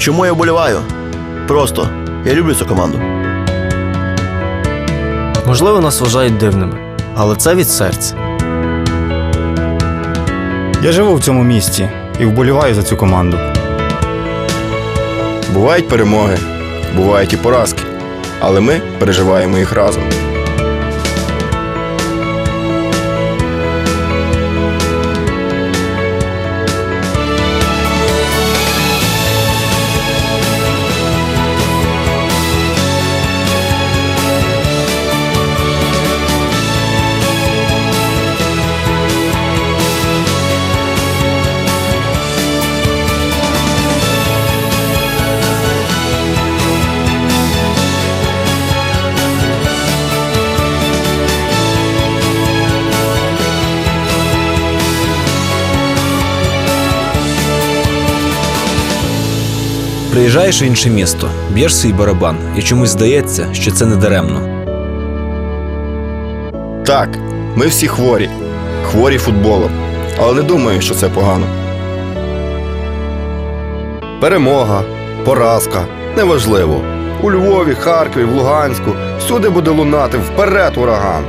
Чому я вболіваю? Просто я люблю цю команду. Можливо, нас вважають дивними, але це від серця. Я живу в цьому місті і вболіваю за цю команду. Бувають перемоги, бувають і поразки, але ми переживаємо їх разом. Приїжджаєш в інше місто, б'єш свій барабан, і чомусь здається, що це не даремно. Так, ми всі хворі, хворі футболом, але не думаю, що це погано. Перемога, поразка неважливо. У Львові, Харкові, в Луганську всюди буде лунати вперед ураган.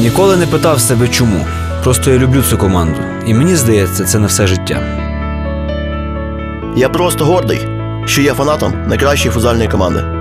Ніколи не питав себе чому. Просто я люблю цю команду, і мені здається, це на все життя. Я просто гордий, що є фанатом найкращої футзальної команди.